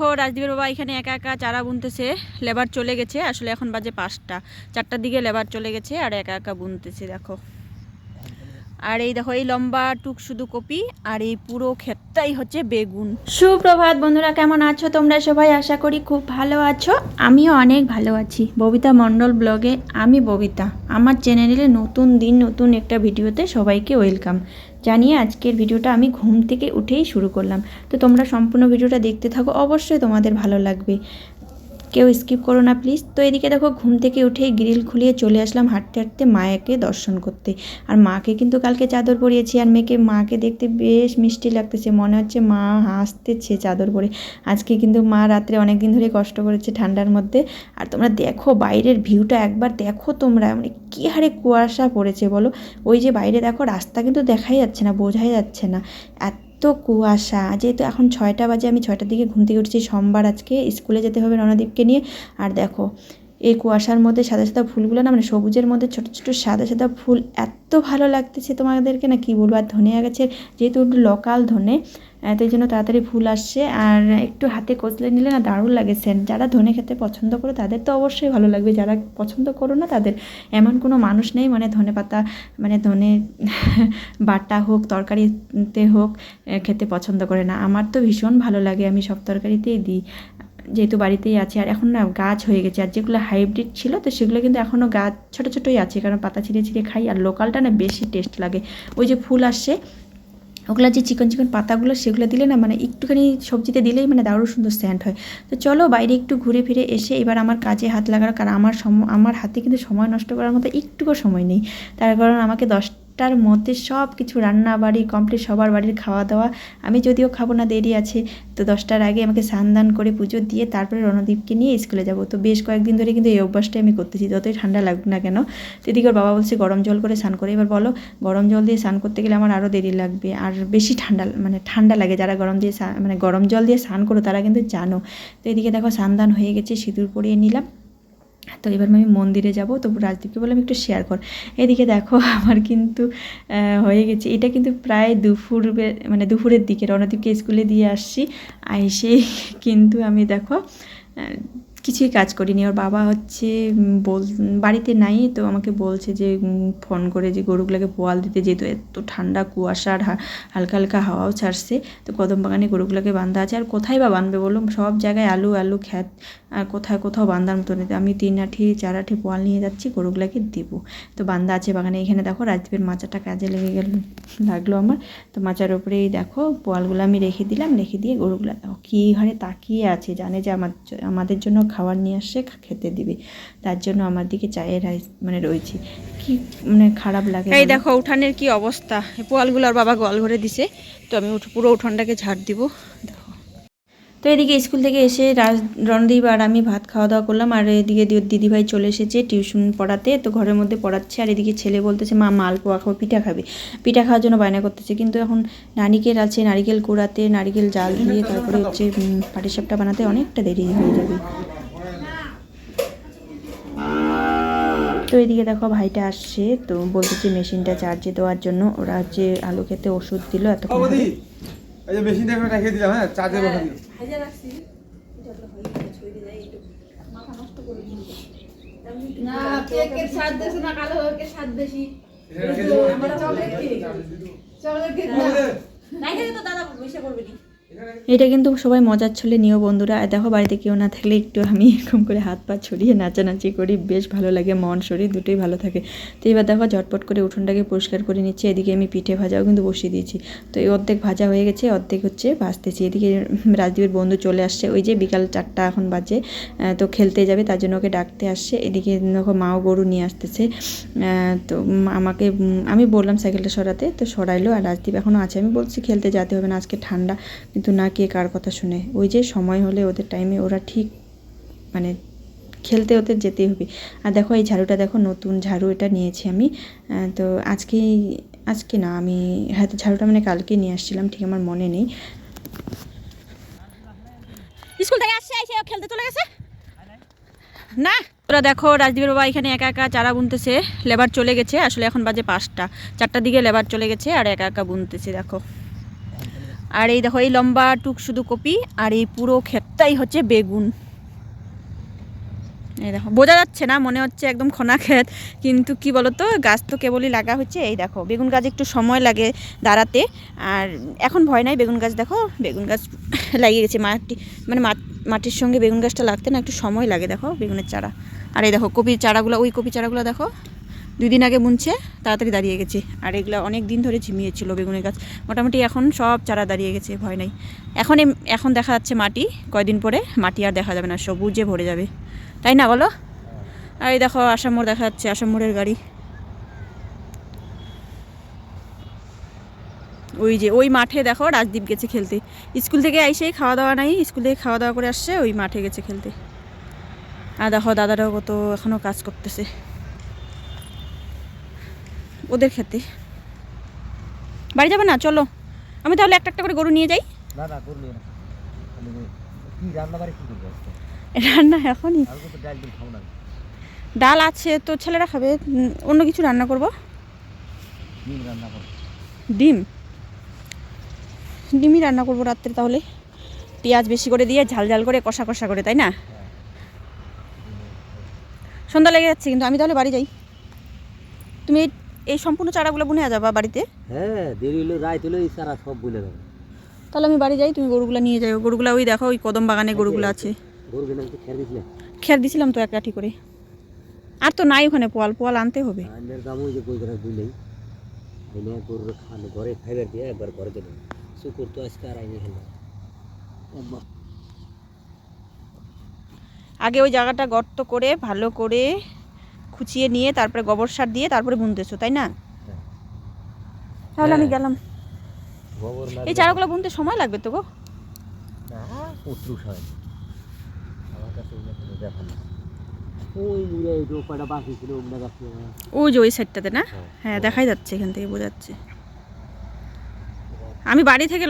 দেখো, রাজদীপের বাবা এখানে একা একা চারা বুনতেছে, লেবার চলে গেছে, আসলে এখন বাজে পাঁচটা। চারটার দিকে লেবার চলে গেছে আর একা একা বুনতেছে, দেখো। আর এই দেখো, এই লম্বা টুক শুধু কপি আর এই পুরো ক্ষেতটাই হচ্ছে বেগুন। সুপ্রভাত বন্ধুরা, কেমন আছো তোমরা সবাই? আশা করি খুব ভালো আছো। আমিও অনেক ভালো আছি। ববিতা মণ্ডল ব্লগে, আমি ববিতা। আমার চ্যানেলে নতুন দিন, নতুন একটা ভিডিওতে সবাইকে ওয়েলকাম। জানিয়ে আজকের ভিডিওটা আমি ঘুম থেকে উঠেই শুরু করলাম। তো তোমরা সম্পূর্ণ ভিডিওটা দেখতে থাকো, অবশ্যই তোমাদের ভালো লাগবে। কেউ স্কিপ করো না প্লিজ তো এদিকে দেখো, ঘুম থেকে উঠে গ্রিল খুলিয়ে চলে আসলাম হাঁটতে হাঁটতে মায়াকে দর্শন করতে। আর মাকে কিন্তু কালকে চাদর পরিয়েছি, আর মেয়েকে, মাকে দেখতে বেশ মিষ্টি লাগতেছে। মনে হচ্ছে মা হাসতেছে চাদর পরে। আজকে কিন্তু মা রাত্রে অনেক দিন ধরে কষ্ট করেছে ঠান্ডার মধ্যে। আর তোমরা দেখো, বাইরের ভিউটা একবার দেখো তোমরা মানে কী হারে কুয়াশা পড়েছে বলো। ওই যে বাইরে দেখো, রাস্তা কিন্তু দেখাই যাচ্ছে না, বোঝাই যাচ্ছে না। এত কুয়াশা, যেহেতু এখন ছয়টা বাজে, আমি ছয়টার দিকে ঘুম থেকে উঠছি সোমবার আজকে। স্কুলে যেতে হবে রণদীপকে নিয়ে। আর দেখো, এই কুয়াশার মধ্যে সাদা সাদা ফুলগুলো না মানে সবুজের মধ্যে ছোটো ছোটো সাদা সাদা ফুল এত ভালো লাগতেছে তোমাদেরকে, না কি বলব? আর ধনিয়া গাছের যেহেতু একটু লোকাল ধনে তো এই জন্য তাড়াতাড়ি ফুল আসছে। আর একটু হাতে কচলে নিলে না দারুণ লাগে সেন্ট যারা ধনে খেতে পছন্দ করো, তাদের তো অবশ্যই ভালো লাগবে। যারা পছন্দ করো না, তাদের এমন কোনো মানুষ নেই মানে ধনে পাতা মানে ধনে বাটা হোক, তরকারিতে হোক খেতে পছন্দ করে না। আমার তো ভীষণ ভালো লাগে, আমি সব তরকারিতেই দিই। যেহেতু বাড়িতেই আছে, আর এখন না গাছ হয়ে গেছে, আর যেগুলো হাইব্রিড ছিল, তো সেগুলো কিন্তু এখনও গাছ ছোটো ছোটোই আছে, কারণ পাতা ছিঁড়ে ছিঁড়ে খাই, আর লোকালটা না বেশি টেস্ট লাগে। ওই যে ফুল আসে ওগুলো যে চিকন চিকন পাতাগুলো, সেগুলো দিলে না মানে একটুখানি সবজিতে দিলেই মানে দারুণ সুন্দর স্যান্ড হয়। তো চলো বাইরে একটু ঘুরে ফিরে এসে এবার আমার কাজে হাত লাগার কারণ আমার সম, আমার হাতে কিন্তু সময় নষ্ট করার মতো একটুকু সময় নেই। তার কারণ আমাকে দশটার মধ্যে সব কিছু রান্না বাড়ি কমপ্লিট সবার বাড়ির খাওয়া দাওয়া আমি যদিও খাব না, দেরি আছে। তো দশটার আগে আমাকে স্নান করে পুজো দিয়ে তারপরে রণদীপকে নিয়ে স্কুলে যাব। তো বেশ কয়েকদিন ধরে কিন্তু এই অভ্যাসটাই আমি করতেছি, যতই ঠান্ডা লাগুক না কেন। এদিকে ওর বাবা বলছে, গরম জল করে স্নান করে। এবার বলো, গরম জল দিয়ে স্নান করতে গেলে আমার আরও দেরি লাগবে। আর বেশি ঠান্ডা মানে ঠান্ডা লাগে যারা গরম দিয়ে মানে গরম জল দিয়ে স্নান করো, তারা কিন্তু জানো। তো এদিকে দেখো স্নান হয়ে গেছে, সিঁদুর পরিয়ে নিলাম। তো এবার আমি মন্দিরে যাব। তো রাজদীপকে বললাম, একটু শেয়ার কর। এদিকে দেখো, আমার কিন্তু হয়ে গেছে। এটা কিন্তু প্রায় দুপুর মানে দুপুরের দিকে। রণদীপকে স্কুলে দিয়ে আসছি। এসে কিন্তু আমি দেখো কিছুই কাজ করিনি। ওর বাবা হচ্ছে বল, বাড়িতে নাই। তো আমাকে বলছে যে ফোন করে যে, গরুগুলোকে পোয়াল দিতে যেহেতু এত ঠান্ডা, কুয়াশা আর হালকা হালকা হাওয়াও ছাড়ছে। তো কদম বাগানে গরুগুলোকে বান্ধা আছে। আর কোথায় বা বাঁধবে বলো সব জায়গায় আলু আলু খ্যাত আর কোথায় কোথাও বান্ধার মতো নেই। তো আমি তিন আঠি চার আঠি পোয়াল নিয়ে যাচ্ছি গরুগুলাকে দেবো। তো বান্দা আছে বাগানে এখানে দেখো রাজদীপের মাচাটা কাজে লেগে গেল লাগল আমার। তো মাচার উপরেই দেখো পোয়ালগুলো আমি রেখে দিলাম রেখে দিয়ে গরুগুলো দেখো কী ঘরে তাকিয়ে আছে জানে যে আমার আমাদের জন্য খাবার নিয়ে আসছে খেতে দিবে। তার জন্য আমার দিকে চায়ের রাইস মানে রয়েছে। কি মানে খারাপ লাগে এই দেখো উঠানের কি অবস্থা। পোয়ালগুলো আর বাবা গোয়াল ঘরে দিছে। তো আমি পুরো উঠানটাকে ঝাড় দিব। দেখো তো এদিকে স্কুল থেকে এসে রাজ, রণদীপ আর আমি ভাত খাওয়া দাওয়া করলাম। আর এদিকে দিদিভাই চলে এসেছে টিউশন পড়াতে। তো ঘরের মধ্যে পড়াচ্ছে। আর এদিকে ছেলে বলতেছে, মা মালপোয়া খাব পিঠা খাবে। পিঠা খাওয়ার জন্য বায়না করতেছে। কিন্তু এখন নারিকেল আছে, নারিকেল কুড়াতে, নারিকেল জাল দিয়ে তারপরে হচ্ছে পাটিসাপটা বানাতে অনেকটা দেরি হয়ে যাবে। তো এদিকে দেখো, ভাইটা আসছে। তো বলতেছে, মেশিনটা চার্জে দেওয়ার জন্য। ওরা হচ্ছে আলু খেতে ওষুধ দিল এতক্ষণ। এই যে মেশিনটা এখানে রেখে দিলাম হ্যাঁ চার্জের ওখানে ভাজা রাখছি। এটা তো হয়ে গেছে ছড়িয়ে যায় একটু মাথা নষ্ট করে দিই না কেকের স্বাদ বেশি না কালো কেকের স্বাদ বেশি। আমরা চকলেট কেক চকলেট কেক না নাই খেলে তো দাদা পয়সা করবে নি। এটা কিন্তু সবাই মজার ছলে, নিও বন্ধুরা। দেখো, বাড়িতে কেউ না থাকলে একটু আমি এরকম করে হাত পা ছড়িয়ে নাচানাচি করি। বেশ ভালো লাগে, মন শরীর দুটোই ভালো থাকে। তো এবার দেখো, ঝটপট করে উঠোনটাকে পরিষ্কার করে নিচ্ছি। এদিকে আমি পিঠে ভাজাও কিন্তু বসিয়ে দিয়েছি। তো এই অর্ধেক ভাজা হয়ে গেছে, অর্ধেক হচ্ছে ভাজতেছি। এদিকে রাজদীপের বন্ধু চলে আসছে। ওই যে বিকাল চারটা এখন বাজে তো খেলতে যাবে, তার জন্য ওকে ডাকতে আসছে। এদিকে দেখো, মাও গরু নিয়ে আসতেছে। তো আমাকে আমি বললাম সাইকেলটা সরাতে, তো সরাইলো। আর রাজদীপ এখনও আছে। আমি বলছি খেলতে যেতে হবে না, আজকে ঠান্ডা। কিন্তু না কে কার কথা শুনে। ওই যে সময় হলে ওদের টাইমে ওরা ঠিক মানে খেলতে ওদের যেতেই হবে। আর দেখো এই ঝাড়ুটা দেখো, নতুন ঝাড়ু এটা নিয়েছি আমি। তো আজকেই, আজকে না, আমি হয়তো ঝাড়ুটা মানে কালকে নিয়ে আসছিলাম, ঠিক আমার মনে নেই। স্কুল থেকে আসছে, এসে খেলতে চলে গেছে। না ওরা দেখো, রাজদীপের বাবা এখানে একা একা চারা বুনতেছে। লেবার চলে গেছে, আসলে এখন বাজে পাঁচটা। চারটার দিকে লেবার চলে গেছে আর একা একা বুনতেছে, দেখো। আর এই দেখো, এই লম্বা টুক শুধু কপি, আর এই পুরো ক্ষেতটাই হচ্ছে বেগুন। এই দেখো, বোঝা যাচ্ছে না, মনে হচ্ছে একদম খনা ক্ষেত, কিন্তু কি বলতো, গাছ তো কেবলই লাগা হচ্ছে, এই দেখো, বেগুন গাছ একটু সময় লাগে দাঁড়াতে, আর এখন ভয় নাই বেগুন গাছ, দেখো, বেগুন গাছ লাগিয়ে গেছে, মাটি মানে মাট- মাটির সঙ্গে বেগুন গাছটা লাগতে না, একটু সময় লাগে, দেখো, বেগুনের চারা। আর এই দেখো, কপির চারাগুলো, ওই কপি চারাগুলো দেখো দুই দিন আগে বুনছে তাড়াতাড়ি দাঁড়িয়ে গেছে। আর এগুলো অনেক দিন ধরে ঝিমিয়েছিল বেগুনের গাছ। মোটামুটি এখন সব চারা দাঁড়িয়ে গেছে, ভয় নাই। এখন এখন দেখা যাচ্ছে মাটি, কয়দিন পরে মাটি আর দেখা যাবে না, সবুজে ভরে যাবে। তাই না বলো? আর এই দেখো, আসাম মোড় দেখা যাচ্ছে, আসাম মোড়ের গাড়ি। ওই যে, ওই মাঠে দেখো, রাজদীপ গেছে খেলতে। স্কুল থেকে আইসেই খাওয়া দাওয়া নাই, স্কুল থেকে খাওয়া দাওয়া করে আসছে, ওই মাঠে গেছে খেলতে। আর দেখো, দাদারাও কত এখনও কাজ করতেছে। ওদের খেতে। বাড়ি যাবে না? চলো। আমি তাহলে একটা একটা করে গরু নিয়ে যাই। না না করলি না। কি রান্না বাড়ি কি করব রান্না এখনই। ডাল আছে তো ছেলেরা খাবে। অন্য কিছু রান্না করব। ডিম রান্না করব ডিম? ডিমই রান্না করব রাত্রে তাহলে। পেঁয়াজ বেশি করে দিয়ে ঝাল ঝাল করে কষা কষা করে তাই না? সন্ধ্যা লেগে যাচ্ছে কিন্তু আমি তাহলে বাড়ি যাই। তুমি এই- সম্পূর্ণ চারাগুলো বুনে যাবা বাড়িতে? হ্যাঁ দেরি হলো রাত হলো এই চারা সব বলে দেবো। তাহলে আমি বাড়ি যাই তুমি গরুগুলো নিয়ে যাও গরুগুলো ওই দেখো ওই কদম বাগানে গরুগুলো আছে। গরু কিনে তো খেয়ে দিয়েছিলাম খের দিছিলাম তো এক কাঠি করে। আর তো নাই ওখানে পোয়াল পোয়াল আনতে হবে। ঘরে খাইবার দিয়ে একবার ঘরে দেবো। শুকুর তো আজকে আর আইনি খেলো আগে ওই জায়গাটা গর্ত করে ভালো করে খুচিয়ে নিয়ে তারপরে গোবর সার দিয়ে তারপরে বুনতেছো তাই না? তাহলে আমি হ্যাঁ। গেলাম। এই চারাগুলো বুনতে সময় লাগবে তো গো? হয় ওই যে ওই সাইডটাতে না? হ্যাঁ। হ্যাঁ দেখাই যাচ্ছে এখান থেকে বোঝাচ্ছে। আমি বাড়ি থেকে